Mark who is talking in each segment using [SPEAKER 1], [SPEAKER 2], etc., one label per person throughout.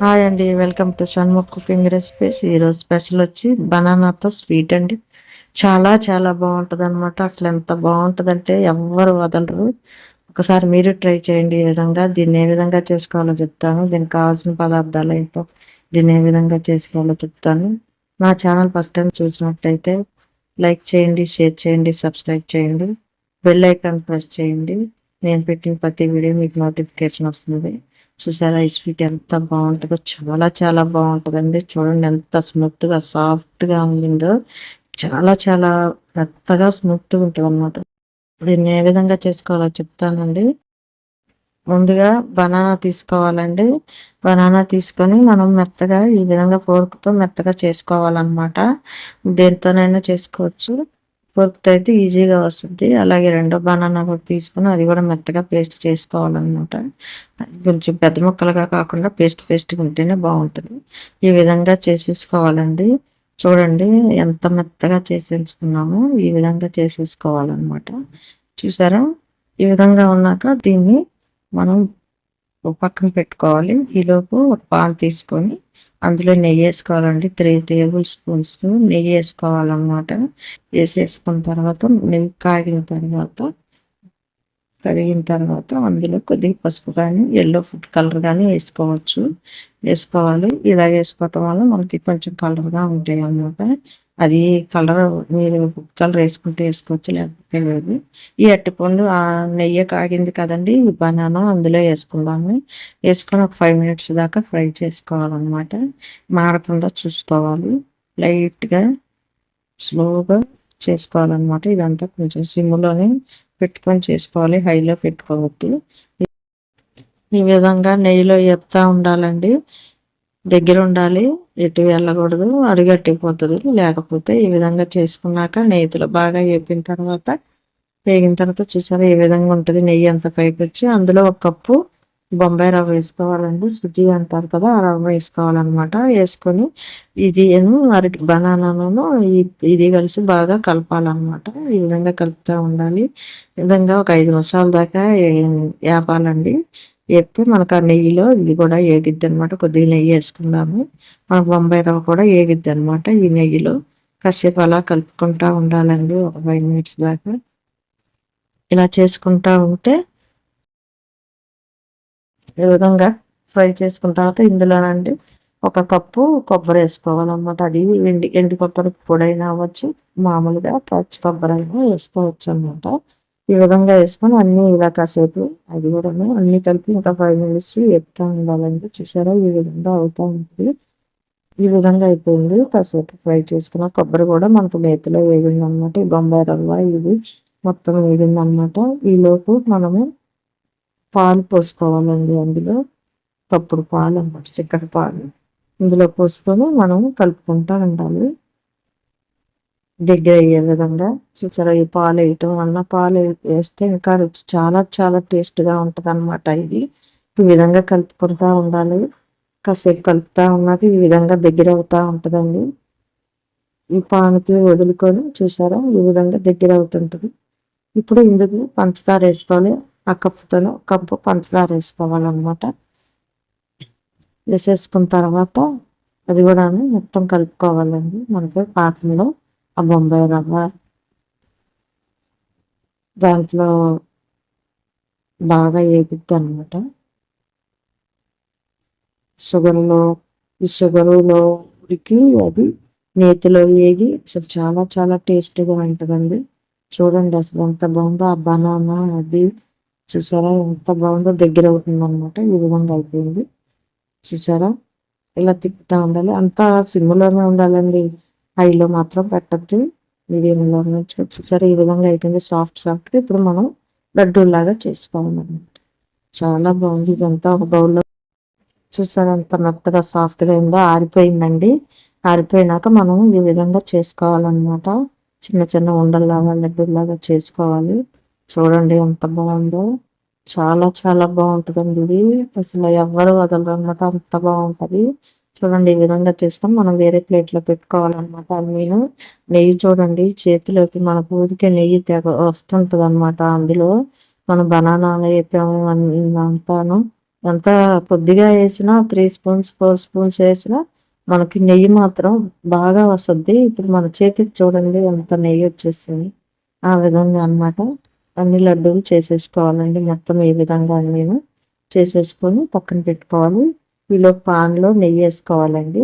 [SPEAKER 1] Hi అండి welcome to Shanmukh cooking recipes ఈరోజు special వచ్చి బనానాతో స్వీట్ అండి. చాలా చాలా బాగుంటుంది అనమాట అసలు ఎంత బాగుంటుందంటే ఎవ్వరు వదలరు. ఒకసారి మీరు ట్రై చేయండి ఈ విధంగా దీన్ని ఏ విధంగా చేసుకోవాలో చెప్తాను. దీనికి కావాల్సిన పదార్థాలు ఏంటో దీన్ని ఏ విధంగా చేసుకోవాలో చెప్తాను. నా ఛానల్ ఫస్ట్ టైం చూసినట్టయితే లైక్ చేయండి షేర్ చేయండి సబ్స్క్రైబ్ చేయండి. బెల్ ఐకాన్ ప్రెస్ చేయండి. నేను పెట్టిన ప్రతి వీడియో మీకు నోటిఫికేషన్ వస్తుంది. చూసారా? ఈ స్వీట్ ఎంత బాగుంటుందో చాలా చాలా బాగుంటుందండి. చూడండి ఎంత స్మూత్గా సాఫ్ట్గా ఉండిందో. చాలా చాలా మెత్తగా స్మూత్గా ఉంటుంది అనమాట దీన్ని ఏ విధంగా చేసుకోవాలో చెప్తానండి. ముందుగా బనానా తీసుకోవాలండి. బనానా తీసుకొని మనం మెత్తగా ఈ విధంగా ఫోర్క్తో మెత్తగా చేసుకోవాలన్నమాట. దేంతోనైనా చేసుకోవచ్చు. పొత్తు అయితే ఈజీగా వస్తుంది. అలాగే రెండో బనానా కూడా తీసుకుని అది కూడా మెత్తగా పేస్ట్ చేసుకోవాలన్నమాట. అది కొంచెం పెద్ద ముక్కలుగా కాకుండా పేస్ట్ పేస్ట్గా ఉంటేనే బాగుంటుంది. ఈ విధంగా చేసేసుకోవాలండి. చూడండి ఎంత మెత్తగా చేసేసుకున్నామో ఈ విధంగా చేసేసుకోవాలన్నమాట. చూసారా? ఈ విధంగా ఉన్నాక దీన్ని మనం పక్కన పెట్టుకోవాలి. ఈలోపు ఒక పాన్ తీసుకొని అందులో నెయ్యి వేసుకోవాలండి. త్రీ టేబుల్ స్పూన్స్ నెయ్యి వేసుకోవాలన్నమాట. వేసేసుకున్న తర్వాత నెయ్యి కాగిన తర్వాత కడిగిన తర్వాత అందులో కొద్దిగా పసుపు కానీ ఎల్లో ఫుడ్ కలర్ కానీ వేసుకోవచ్చు. వేసుకోవాలి. ఇలా వేసుకోవటం వల్ల మనకి కొంచెం కలర్గా ఉంటాయి అన్నమాట అది కలర్ మీరు ఫుడ్ కలర్ వేసుకుంటే వేసుకోవచ్చు లేకపోతే లేదు ఈ అట్టిపండు ఆ నెయ్యి కాగింది కదండి బనానా అందులో వేసుకుందాము. వేసుకొని ఒక ఫైవ్ మినిట్స్ దాకా ఫ్రై చేసుకోవాలన్నమాట. మాడకుండా చూసుకోవాలి. లైట్గా స్లోగా చేసుకోవాలన్నమాట. ఇదంతా కొంచెం సిమ్లోనే పెట్టుకొని చేసుకోవాలి. హైలో పెట్టుకోవద్దు. ఈ విధంగా నెయ్యిలో ఎప్తా ఉండాలండి. దగ్గర ఉండాలి ఎటు వెళ్ళకూడదు అడుగట్టిపోతుంది లేకపోతే ఈ విధంగా చేసుకున్నాక నెయ్యిలో బాగా వేపిన తర్వాత వేగిన తర్వాత చూసారా ఏ విధంగా ఉంటుంది నెయ్యి అంత పైకి వచ్చి అందులో ఒక కప్పు బొంబాయి రవ్వ వేసుకోవాలండి. సుజి అంటారు కదా ఆ రవ్వ వేసుకోవాలన్నమాట. వేసుకొని ఇది అరటి బనానాను ఇది కలిసి బాగా కలపాలన్నమాట. ఈ విధంగా కలుపుతూ ఉండాలి. ఈ విధంగా ఒక ఐదు నిమిషాల దాకా వేపాలండి వేపితే మనకు ఆ నెయ్యిలో ఇది కూడా ఏగిద్ది అనమాట కొద్దిగా నెయ్యి వేసుకుందాము. మనకు బొంబాయి రవ్వ కూడా ఏగిద్ది అనమాట ఈ నెయ్యిలో. కాసేపు అలా కలుపుకుంటా ఉండాలండి ఒక ఫైవ్ మినిట్స్ దాకా. ఇలా చేసుకుంటా ఉంటే ఈ విధంగా ఫ్రై చేసుకున్న తర్వాత ఇందులోనండి ఒక కప్పు కొబ్బరి వేసుకోవాలన్నమాట. అది ఎండి ఎండి కొబ్బరి పొడైనా అవ్వచ్చు. మామూలుగా పచ్చి కొబ్బరి అయినా వేసుకోవచ్చు అనమాట ఈ విధంగా వేసుకొని అన్ని ఇలా కాసేపు అది కూడా అన్ని కలిపి ఇంకా ఫైవ్ మినిట్స్ చెప్తా ఉండాలండి. చూసారా? ఈ విధంగా అవుతా ఉంటుంది ఈ విధంగా అయిపోయింది. కాసేపు ఫ్రై చేసుకున్న కొబ్బరి కూడా మనకు నేతిలో వేగింది అనమాట ఈ బొంబాయి రవ్వ ఇది మొత్తం వేగింది అనమాట ఈలోపు మనము పాలు పోసుకోవాలండి అందులో. తప్పుడు పాలు అనమాట చిక్కటి పాలు. ఇందులో పోసుకొని మనం కలుపుకుంటా ఉండాలి. దగ్గర అయ్యే విధంగా చూసారా? ఈ పాలు వేయటం వల్ల పాలు వేస్తే ఇంకా రుచి చాలా చాలా టేస్ట్గా ఉంటుంది అనమాట ఇది. ఈ విధంగా కలుపుకుంటూ ఉండాలి. కాసేపు కలుపుతూ ఉన్నాక ఈ విధంగా దగ్గర అవుతూ ఉంటుందండి. ఈ పానుకి వదులుకొని చూసారా? ఈ విధంగా దగ్గర అవుతుంటుంది. ఇప్పుడు ఇందుకు పంచదార వేసుకోవాలి. ఆ కప్పుతో కప్పు పంచదార వేసుకోవాలన్నమాట. వేసేసుకున్న తర్వాత అది కూడా మొత్తం కలుపుకోవాలండి మనకి పాకంలో. ఆ బొంబాయి రవ్వ. దాంట్లో బాగా ఏగిద్ది అనమాట షుగర్లో ఈ షుగర్లో ఉడికి అది నేతిలో ఏగి అసలు చాలా చాలా టేస్ట్గా ఉంటుందండి. చూడండి అసలు ఎంత బాగుందో ఆ బనానా అది. చూసారా? ఎంత బాగుందో దగ్గర అవుతుంది అనమాట ఈ విధంగా అయిపోయింది. చూసారా? ఇలా తిప్పుతూ ఉండాలి. అంతా సిమ్లోనే ఉండాలండి. హైలో మాత్రం పెట్టద్దు. మీడియంలో నుంచి ఈ విధంగా అయిపోయింది. సాఫ్ట్ సాఫ్ట్ ఇప్పుడు మనం లడ్డూలాగా చేసుకోవాలన్నమాట. చాలా బాగుంది ఇదంతా. ఒక బౌల్లో చూసారు? ఎంత మెత్తగా సాఫ్ట్గా అయిందో ఆరిపోయిందండి. ఆరిపోయినాక మనం ఈ విధంగా చేసుకోవాలన్నమాట. చిన్న చిన్న ఉండల్లాగా లడ్డూలాగా చేసుకోవాలి. చూడండి ఎంత బాగుందో. చాలా చాలా బాగుంటుందండి. ఇది అసలు ఎవరు వదలరు అనమాట అంత బాగుంటది. చూడండి ఈ విధంగా చేసుకొని మనం వేరే ప్లేట్లో పెట్టుకోవాలన్నమాట నేను నెయ్యి చూడండి చేతిలోకి మన పూదికే నెయ్యి తెగ వస్తుంటుంది అనమాట అందులో. మనం బనానా వేపాము అంతాను ఎంత కొద్దిగా వేసినా త్రీ స్పూన్స్ ఫోర్ స్పూన్స్ వేసినా మనకి నెయ్యి మాత్రం బాగా వస్తుంది. ఇప్పుడు మన చేతికి చూడండి ఎంత నెయ్యి వచ్చేసింది. ఆ విధంగా అన్నమాట. అన్ని లడ్డూలు చేసేసుకోవాలండి. మొత్తం ఈ విధంగా నేను చేసేసుకొని పక్కన పెట్టుకోవాలి. ఈలో పాన్లో నెయ్యి వేసుకోవాలండి.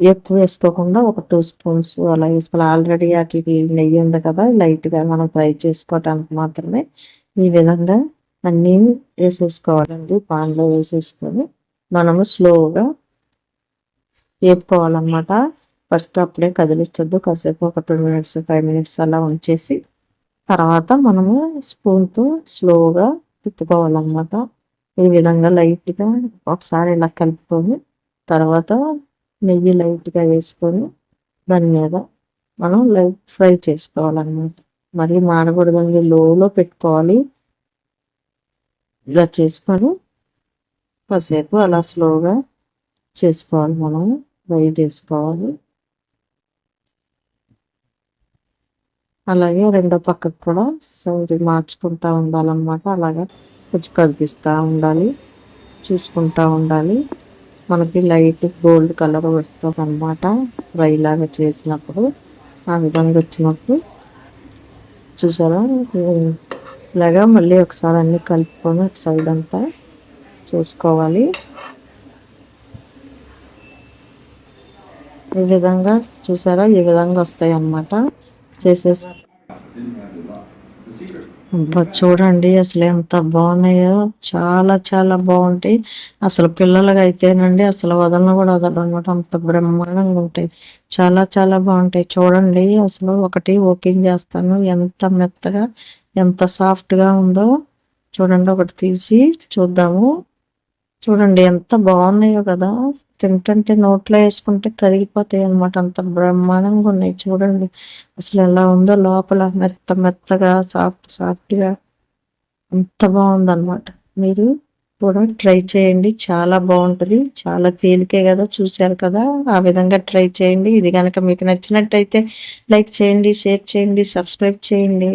[SPEAKER 1] ఎక్కువ వేసుకోకుండా ఒక టూ స్పూన్స్ అలా వేసుకోవాలి. ఆల్రెడీ వాటికి నెయ్యి ఉంది కదా లైట్గా మనం ఫ్రై చేసుకోవటానికి మాత్రమే ఈ విధంగా అన్నీ వేసేసుకోవాలండి పాన్లో వేసేసుకొని. మనము స్లోగా వేపుకోవాలన్నమాట. ఫస్ట్ అప్పుడే కదిలించొద్దు కాసేపు ఒక టూ మినిట్స్ ఫైవ్ మినిట్స్ అలా ఉంచేసి తర్వాత మనము స్పూన్తో స్లోగా తిప్పుకోవాలన్నమాట. ఈ విధంగా లైట్గా ఒకసారి ఇలా కలుపుకొని తర్వాత నెయ్యి లైట్గా వేసుకొని దాని మీద మనం లైట్ ఫ్రై చేసుకోవాలన్నమాట. మరి మాడకూడదండి లోలో పెట్టుకోవాలి. ఇలా చేసుకొని కాసేపు అలా స్లోగా చేసుకోవాలి మనం ఫ్రై చేసుకోవాలి. అలాగే రెండో పక్కకు కూడా సౌరి మార్చుకుంటూ ఉండాలన్నమాట. అలాగే కొంచెం కనిపిస్తూ ఉండాలి చూసుకుంటూ ఉండాలి. మనకి లైట్ గోల్డ్ కలర్ వస్తుంది అనమాట ఫ్రై లాగా చేసినప్పుడు. ఆ విధంగా వచ్చినప్పుడు చూసారా? ఇలాగా మళ్ళీ ఒకసారి అన్ని కలుపుకొని సైడ్ అంతా చేసుకోవాలి. ఈ విధంగా చూసారా? ఈ విధంగా వస్తాయి అన్నమాట చేసేసి చూడండి అసలు ఎంత బాగున్నాయో. చాలా చాలా బాగుంటాయి. అసలు పిల్లలకి అయితేనండి అసలు వదలను కూడా వదలరు అనమాట అంత బ్రహ్మాండంగా ఉంటాయి. చాలా చాలా బాగుంటాయి. చూడండి అసలు ఒకటి ఓపెన్ చేస్తాను. ఎంత మెత్తగా ఎంత సాఫ్ట్గా ఉందో. చూడండి ఒకటి తీసి చూద్దాము. చూడండి ఎంత బాగున్నాయో కదా. తింటుంటే నోట్లో వేసుకుంటే కరిగిపోతాయి అనమాట అంత బ్రహ్మాండంగా ఉన్నాయి చూడండి. అసలు ఎలా ఉందో లోపల మెత్త మెత్తగా సాఫ్ట్ సాఫ్ట్గా అంత బాగుందన్నమాట. మీరు కూడా ట్రై చేయండి. చాలా బాగుంటుంది. చాలా తేలికే కదా చూశారు కదా. ఆ విధంగా ట్రై చేయండి. ఇది కనుక మీకు నచ్చినట్టయితే లైక్ చేయండి షేర్ చేయండి సబ్స్క్రైబ్ చేయండి.